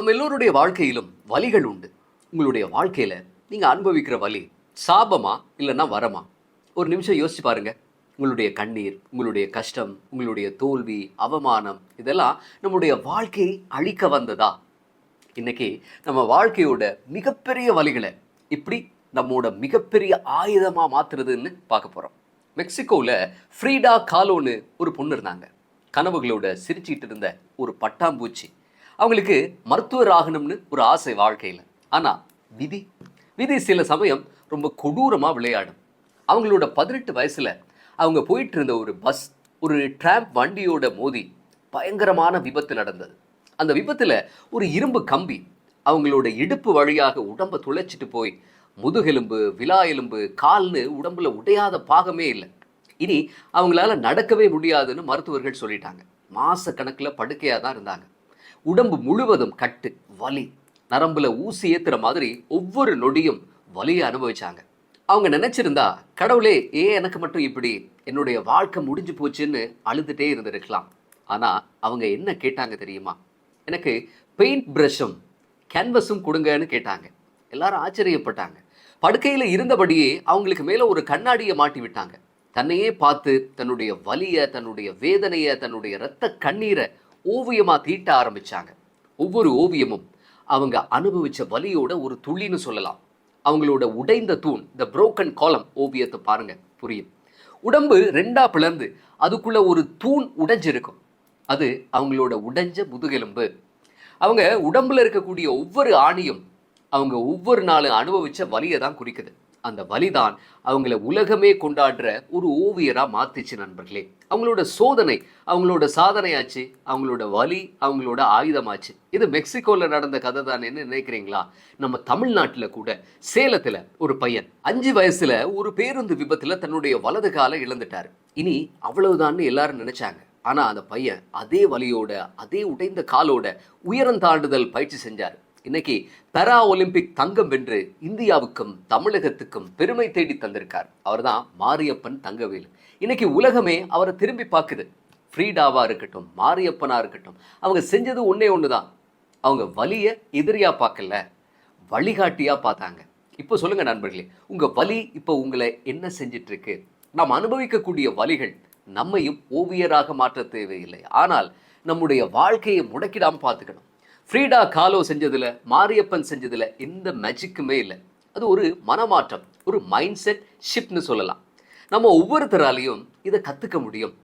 நம்ம எல்லோருடைய வாழ்க்கையிலும் வலிகள் உண்டு. உங்களுடைய வாழ்க்கையில் நீங்கள் அனுபவிக்கிற வலி சாபமா இல்லைன்னா வரமா? ஒரு நிமிஷம் யோசிச்சு பாருங்கள் உங்களுடைய கண்ணீர் உங்களுடைய கஷ்டம் உங்களுடைய தோல்வி அவமானம் இதெல்லாம் நம்முடைய வாழ்க்கையை அழிக்க வந்ததா? இன்னைக்கு நம்ம வாழ்க்கையோட மிகப்பெரிய வலிகளை இப்படி நம்மோட மிகப்பெரிய ஆயுதமாக மாத்துறதுன்னு பார்க்க போகிறோம் மெக்சிகோவில் ஃப்ரீடா காலோன்னு ஒரு பொண்ணு இருந்தாங்க. கனவுகளோட சிரிச்சிட்டு இருந்த ஒரு பட்டாம்பூச்சி. அவங்களுக்கு மருத்துவர் ஆகணும்னு ஒரு ஆசை வாழ்க்கையில். ஆனால் விதி. விதி சில சமயம் ரொம்ப கொடூரமாக விளையாடும். அவங்களோட பதினெட்டு வயசில் அவங்க போயிட்டு இருந்த ஒரு பஸ் ஒரு ட்ராம்ப் வண்டியோட மோதி பயங்கரமான விபத்து நடந்தது. அந்த விபத்தில் ஒரு இரும்பு கம்பி அவங்களோட இடுப்பு வழியாக உடம்பை துளைச்சிட்டு போய் முதுகெலும்பு விலா எலும்பு கால்னு உடம்புல உடையாத பாகமே இல்லை. இனி அவங்களால நடக்கவே முடியாதுன்னு மருத்துவர்கள் சொல்லிட்டாங்க. மாசக்கணக்கில் படுக்கையாக தான் இருந்தாங்க. உடம்பு முழுவதும் கட்டு வலி. நரம்புல ஊசி ஏத்துற மாதிரி ஒவ்வொரு நொடியும் வலியை அனுபவிச்சாங்க. அவங்க நினைச்சிருந்தா கடவுளே ஏன் எனக்கு மட்டும் இப்படி? என்னுடைய வாழ்க்கை முடிஞ்சு போச்சுன்னு அழுதுட்டே இருந்திருக்கலாம். ஆனா அவங்க என்ன கேட்டாங்க தெரியுமா? எனக்கு பெயிண்ட் ப்ரஷும் கேன்வஸும் கொடுங்கன்னு கேட்டாங்க. எல்லாரும் ஆச்சரியப்பட்டாங்க. படுக்கையில் இருந்தபடியே அவங்களுக்கு மேலே ஒரு கண்ணாடியை மாட்டி விட்டாங்க. தன்னையே பார்த்து தன்னுடைய வலியை தன்னுடைய வேதனையை தன்னுடைய இரத்த கண்ணீரை ஓவியமாக தீட்ட ஆரம்பிச்சாங்க. ஒவ்வொரு ஓவியமும் அவங்க அனுபவித்த வலியோட ஒரு துளின்னு சொல்லலாம். அவங்களோட உடைந்த தூண் த புரோக்கன் காலம் ஓவியத்தை பாருங்க புரியும் உடம்பு ரெண்டா பிளந்து அதுக்குள்ள ஒரு தூண் உடைஞ்சிருக்கும். அது அவங்களோட உடைஞ்ச முதுகெலும்பு. அவங்க உடம்புல இருக்கக்கூடிய ஒவ்வொரு ஆணியும் அவங்க ஒவ்வொரு நாளும் அனுபவிச்ச வலியை தான் குறிக்குது. அந்த வலிதான் அவங்கள உலகமே கொண்டாடுற ஒரு ஓவியராக மாத்திச்சு நண்பர்களே. அவங்களோட சோதனை அவங்களோட சாதனையாச்சு அவங்களோட வலி அவங்களோட ஆயுதமாச்சு. இது மெக்சிகோவில் நடந்த கதை தானேன்னு நினைக்கிறீங்களா? நம்ம தமிழ்நாட்டில் கூட சேலத்தில் ஒரு பையன் அஞ்சு வயசில் ஒரு பேருந்து விபத்தில் தன்னுடைய வலது காலை இழந்துட்டாரு. இனி அவ்வளவுதான்னு எல்லாரும் நினைச்சாங்க. ஆனால் அந்த பையன் அதே வலியோட அதே உடைந்த காலோட உயரம் தாண்டுதல் பயிற்சி செஞ்சார். இன்னைக்கு பெரா ஒலிம்பிக் தங்கம் வென்று இந்தியாவுக்கும் தமிழகத்துக்கும் பெருமை தேடி தந்திருக்கார். அவர்தான் மாரியப்பன் தங்கவேலு. இன்னைக்கு உலகமே அவரை திரும்பி பார்க்குது. ஃப்ரீடாவாக இருக்கட்டும் மாரியப்பனாக இருக்கட்டும் அவங்க செஞ்சது ஒன்றே ஒன்று தான் அவங்க வலியை எதிரியாக பார்க்கல வழிகாட்டியாக பார்த்தாங்க. இப்போ சொல்லுங்கள் நண்பர்களே உங்கள் வலி இப்போ உங்களை என்ன செஞ்சிட்ருக்கு? நாம் அனுபவிக்கக்கூடிய வலிகள் நம்மையும் ஓவியராக மாற்ற தேவையில்லை. ஆனால் நம்முடைய வாழ்க்கையை முடக்கிடாமல் பார்த்துக்கணும். ஃப்ரீடா காலோ செஞ்சதில் மாரியப்பன் செஞ்சதில் எந்த மேஜிக்குமே இல்லை. அது ஒரு மனமாற்றம் ஒரு மைண்ட் செட் ஷிப்ட்னு சொல்லலாம். நம்ம ஒவ்வொருத்தராலையும் இதை கற்றுக்க முடியும்.